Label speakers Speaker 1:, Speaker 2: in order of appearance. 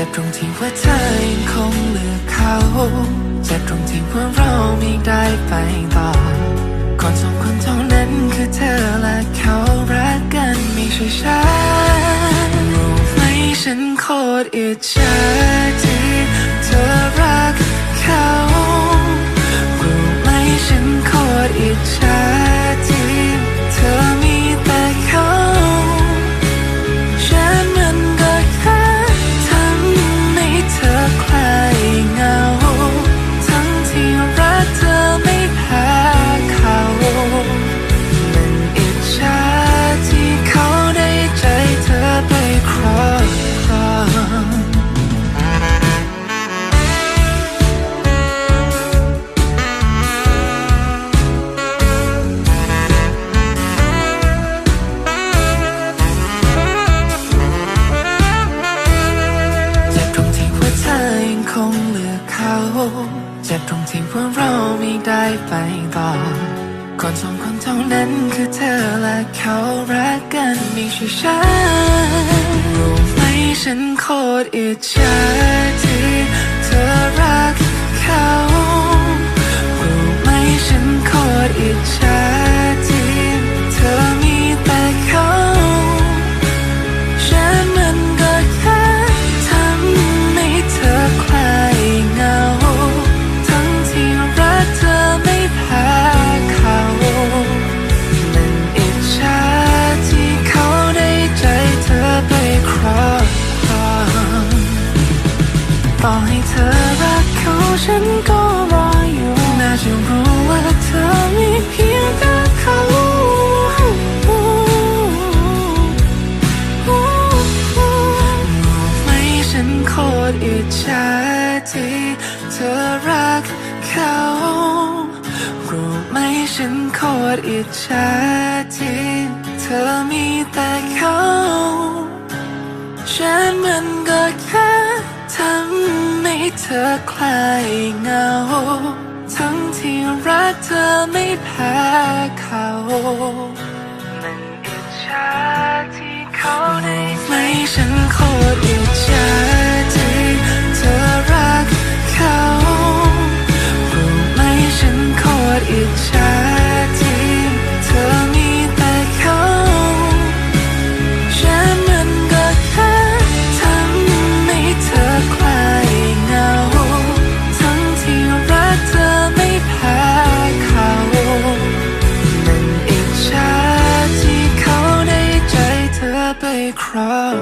Speaker 1: จ็บตรงที่ว่าเธอยังคงเลือกเขา เจ็บตรงที่ว่าเราไม่ได้ไปต่อ คนสองคนเท่านั้นคือเธอและเขารักกันไม่ใช่ฉันรู้ไหมฉันโคตรอิจฉา เขาเจ็บตรงที่ว่าเราไม่ได้ไปต่อคนสองคนเท่านั้นคือเธอและเขารักกันไม่ใช่ฉันรู้ไหมฉันโคตรอิจฉา ฉันก็รออยู่ น่าจะรู้ว่าเธอมีเพียงแต่เขาไหมฉันโคตรอิจฉาที่เธอรักเขา รู้ไหมฉันโคตรอิจฉา เธอคลายเงา ทั้งที่รักเธอไม่แพ้เขา 被 crown。